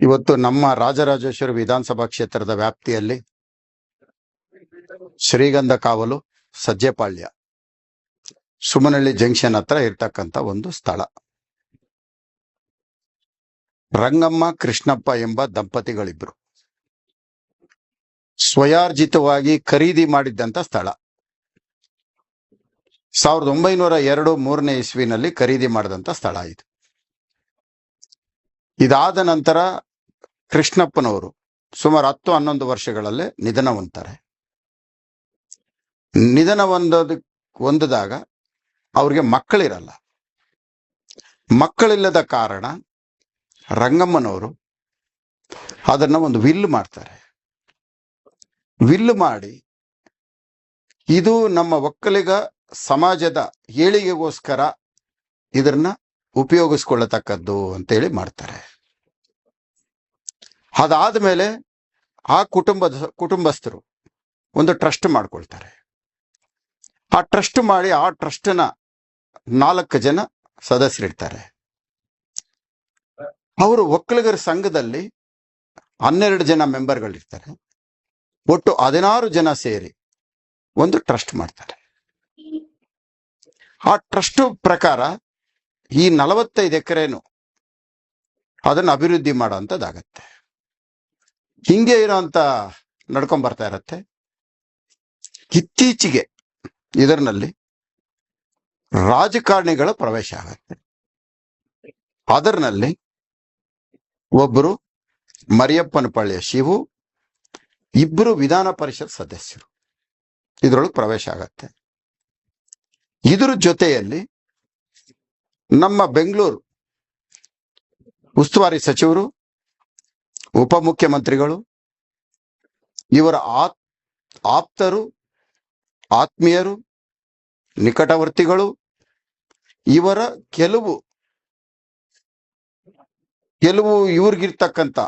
ಇವತ್ತು ನಮ್ಮ ರಾಜರಾಜೇಶ್ವರಿ ವಿಧಾನಸಭಾ ಕ್ಷೇತ್ರದ ವ್ಯಾಪ್ತಿಯಲ್ಲಿ ಶ್ರೀಗಂಧ ಕಾವಲು ಸಜ್ಜೆಪಾಳ್ಯ ಸುಮನಹಳ್ಳಿ ಜಂಕ್ಷನ್ ಹತ್ರ ಇರ್ತಕ್ಕಂಥ ಒಂದು ಸ್ಥಳ. ರಂಗಮ್ಮ, ಕೃಷ್ಣಪ್ಪ ಎಂಬ ದಂಪತಿಗಳಿಬ್ರು. ಸ್ವಯಾರ್ಜಿತವಾಗಿ ಖರೀದಿ ಮಾಡಿದ್ದಂತ ಸ್ಥಳ. ಸಾವಿರದ ಒಂಬೈನೂರ ಎರಡು ಮೂರನೇ ಇಸ್ವಿನಲ್ಲಿ ಖರೀದಿ ಮಾಡಿದಂತ ಸ್ಥಳ ಇದು. ಇದಾದ ನಂತರ ಕೃಷ್ಣಪ್ಪನವರು ಸುಮಾರು ಹತ್ತು ಹನ್ನೊಂದು ವರ್ಷಗಳಲ್ಲೇ ನಿಧನ ಹೊಂದ್ತಾರೆ. ನಿಧನ ಹೊಂದೋದ ಹೊಂದಿದಾಗ ಅವ್ರಿಗೆ ಮಕ್ಕಳಿರಲ್ಲ. ಮಕ್ಕಳಿಲ್ಲದ ಕಾರಣ ರಂಗಮ್ಮನವರು ಅದನ್ನ ಒಂದು ವಿಲ್ ಮಾಡ್ತಾರೆ. ವಿಲ್ ಮಾಡಿ ಇದು ನಮ್ಮ ಒಕ್ಕಲಿಗ ಸಮಾಜದ ಏಳಿಗೆಗೋಸ್ಕರ ಇದನ್ನ ಉಪಯೋಗಿಸ್ಕೊಳ್ಳತಕ್ಕದ್ದು ಅಂತೇಳಿ ಮಾಡ್ತಾರೆ. ಅದಾದ್ಮೇಲೆ ಆ ಕುಟುಂಬದ ಕುಟುಂಬಸ್ಥರು ಒಂದು ಟ್ರಸ್ಟ್ ಮಾಡ್ಕೊಳ್ತಾರೆ. ಆ ಟ್ರಸ್ಟ್ ಮಾಡಿ ಆ ಟ್ರಸ್ಟ್ನ ನಾಲ್ಕು ಜನ ಸದಸ್ಯರಿರ್ತಾರೆ. ಅವರು ಒಕ್ಕಲಿಗರ ಸಂಘದಲ್ಲಿ ಹನ್ನೆರಡು ಜನ ಮೆಂಬರ್ಗಳಿರ್ತಾರೆ. ಒಟ್ಟು ಹದಿನಾರು ಜನ ಸೇರಿ ಒಂದು ಟ್ರಸ್ಟ್ ಮಾಡ್ತಾರೆ. ಆ ಟ್ರಸ್ಟ್ ಪ್ರಕಾರ ಈ ನಲವತ್ತೈದು ಎಕರೆನು ಅದನ್ನು ಅಭಿವೃದ್ಧಿ ಮಾಡೋಂಥದ್ದಾಗತ್ತೆ ಹಿಂಗೆ ಇರೋಂತ ನಡ್ಕೊಂಡ್ ಬರ್ತಾ ಇರತ್ತೆ. ಇತ್ತೀಚೆಗೆ ಇದರಲ್ಲಿ ರಾಜಕಾರಣಿಗಳ ಪ್ರವೇಶ ಆಗತ್ತೆ. ಅದರ್ನಲ್ಲಿ ಒಬ್ಬರು ಮರಿಯಪ್ಪನಪಳ್ಳಿಯ ಶಿವು ಇಬ್ಬರು ವಿಧಾನ ಪರಿಷತ್ ಸದಸ್ಯರು ಇದರೊಳಗೆ ಪ್ರವೇಶ ಆಗತ್ತೆ. ಇದ್ರ ಜೊತೆಯಲ್ಲಿ ನಮ್ಮ ಬೆಂಗಳೂರು ಉಸ್ತುವಾರಿ ಸಚಿವರು ಉಪಮುಖ್ಯಮಂತ್ರಿಗಳು, ಇವರ ಆಪ್, ಆಪ್ತರು, ಆತ್ಮೀಯರು, ನಿಕಟವರ್ತಿಗಳು, ಇವರ ಕೆಲವು ಕೆಲವು ಇವ್ರಿಗಿರ್ತಕ್ಕಂಥ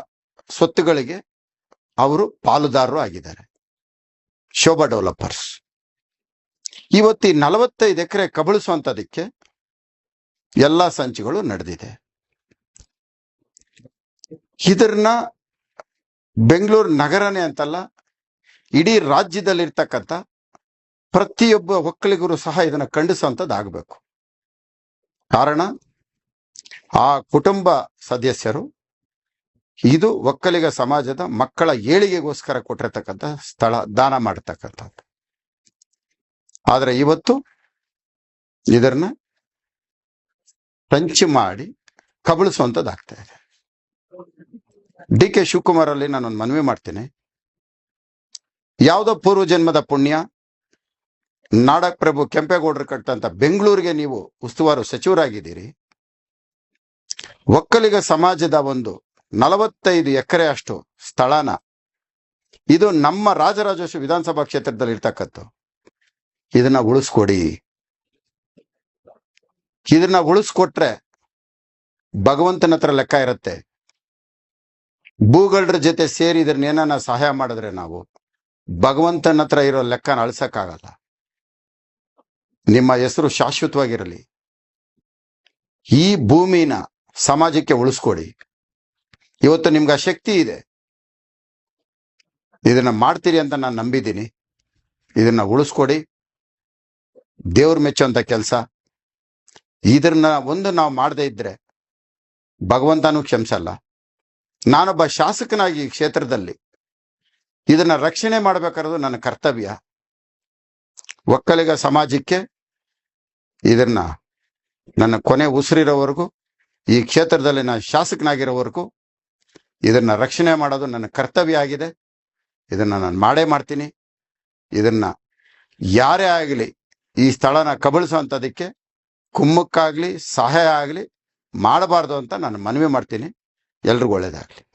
ಸ್ವತ್ತುಗಳಿಗೆ ಅವರು ಪಾಲುದಾರರು ಆಗಿದ್ದಾರೆ. ಶೋಭಾ ಡೆವಲಪರ್ಸ್. ಇವತ್ತು ಈ ನಲವತ್ತೈದು ಎಕರೆ ಕಬಳಿಸುವಂಥದಕ್ಕೆ ಎಲ್ಲಾ ಸಂಚುಗಳು ನಡೆದಿದೆ. ಇದನ್ನ ಬೆಂಗಳೂರು ನಗರನೇ ಅಂತಲ್ಲ, ಇಡೀ ರಾಜ್ಯದಲ್ಲಿರ್ತಕ್ಕಂಥ ಪ್ರತಿಯೊಬ್ಬ ಒಕ್ಕಲಿಗರು ಸಹ ಇದನ್ನ ಖಂಡಿಸುವಂಥದ್ದಾಗಬೇಕು. ಕಾರಣ, ಆ ಕುಟುಂಬ ಸದಸ್ಯರು, ಇದು ಒಕ್ಕಲಿಗ ಸಮಾಜದ ಮಕ್ಕಳ ಏಳಿಗೆಗೋಸ್ಕರ ಕೊಟ್ಟಿರ್ತಕ್ಕಂಥ ಸ್ಥಳ, ದಾನ ಮಾಡತಕ್ಕಂಥದ್ದು. ಆದರೆ ಇವತ್ತು ಇದನ್ನ ಟಂಚ್ ಮಾಡಿ ಕಬಳಿಸುವಂಥದ್ದಾಗ್ತಾ ಇದೆ. ಡಿ ಕೆ ಶಿವಕುಮಾರ್ ಅಲ್ಲಿ ನಾನೊಂದು ಮನವಿ ಮಾಡ್ತೀನಿ. ಯಾವುದೋ ಪೂರ್ವ ಜನ್ಮದ ಪುಣ್ಯ. ನಾಡಕ್ ಪ್ರಭು ಕೆಂಪೇಗೌಡರು ಕಟ್ಟಂತ ಬೆಂಗಳೂರಿಗೆ ನೀವು ಉಸ್ತುವಾರು ಸಚಿವರಾಗಿದ್ದೀರಿ. ಒಕ್ಕಲಿಗ ಸಮಾಜದ ಒಂದು ನಲವತ್ತೈದು ಎಕರೆ ಅಷ್ಟು ಸ್ಥಳನ. ಇದು ನಮ್ಮ ರಾಜರಾಜೇಶ್ವರಿ ವಿಧಾನಸಭಾ ಕ್ಷೇತ್ರದಲ್ಲಿ ಇರ್ತಕ್ಕದ್ದು ಇದನ್ನ ಉಳಿಸ್ಕೊಡಿ. ಇದನ್ನ ಉಳಿಸ್ಕೊಟ್ರೆ ಭಗವಂತನ ಹತ್ರ ಲೆಕ್ಕ ಇರುತ್ತೆ. ಭೂಗಳರ ಜೊತೆ ಸೇರಿ ಇದ್ರನ್ನ ಏನನ್ನ ಸಹಾಯ ಮಾಡಿದ್ರೆ ನಾವು ಭಗವಂತನ ಹತ್ರ ಇರೋ ಲೆಕ್ಕನ ಅಳ್ಸಕ್ಕಾಗಲ್ಲ. ನಿಮ್ಮ ಹೆಸರು ಶಾಶ್ವತವಾಗಿರಲಿ. ಈ ಭೂಮಿನ ಸಮಾಜಕ್ಕೆ ಉಳಿಸ್ಕೊಡಿ. ಇವತ್ತು ನಿಮ್ಗೆ ಆ ಶಕ್ತಿ ಇದೆ. ಇದನ್ನ ಮಾಡ್ತೀರಿ ಅಂತ ನಾನು ನಂಬಿದ್ದೀನಿ. ಇದನ್ನ ಉಳಿಸ್ಕೊಡಿ. ದೇವ್ರ ಮೆಚ್ಚುವಂತ ಕೆಲಸ. ಇದನ್ನ ಒಂದು ನಾವು ಮಾಡದೇ ಇದ್ರೆ ಭಗವಂತನೂ ಕ್ಷಮಿಸಲ್ಲ. ನಾನೊಬ್ಬ ಶಾಸಕನಾಗಿ ಈ ಕ್ಷೇತ್ರದಲ್ಲಿ ಇದನ್ನ ರಕ್ಷಣೆ ಮಾಡಬೇಕಾರೋದು ನನ್ನ ಕರ್ತವ್ಯ. ಒಕ್ಕಲಿಗ ಸಮಾಜಕ್ಕೆ ಇದನ್ನ ನನ್ನ ಕೊನೆ ಉಸಿರಿರೋವರೆಗೂ, ಈ ಕ್ಷೇತ್ರದಲ್ಲಿ ನಾನು ಶಾಸಕನಾಗಿರೋವರೆಗೂ ಇದನ್ನ ರಕ್ಷಣೆ ಮಾಡೋದು ನನ್ನ ಕರ್ತವ್ಯ ಆಗಿದೆ. ಇದನ್ನ ನಾನು ಮಾಡೇ ಮಾಡ್ತೀನಿ. ಇದನ್ನ ಯಾರೇ ಆಗಲಿ ಈ ಸ್ಥಳನ ಕಬಳಿಸುವಂಥದಕ್ಕೆ ಕುಮ್ಮಕ್ಕಾಗ್ಲಿ, ಸಹಾಯ ಆಗಲಿ ಮಾಡಬಾರ್ದು ಅಂತ ನಾನು ಮನವಿ ಮಾಡ್ತೀನಿ. ಎಲ್ರಿಗೂ ಒಳ್ಳೇದಾಗ್ಲಿ.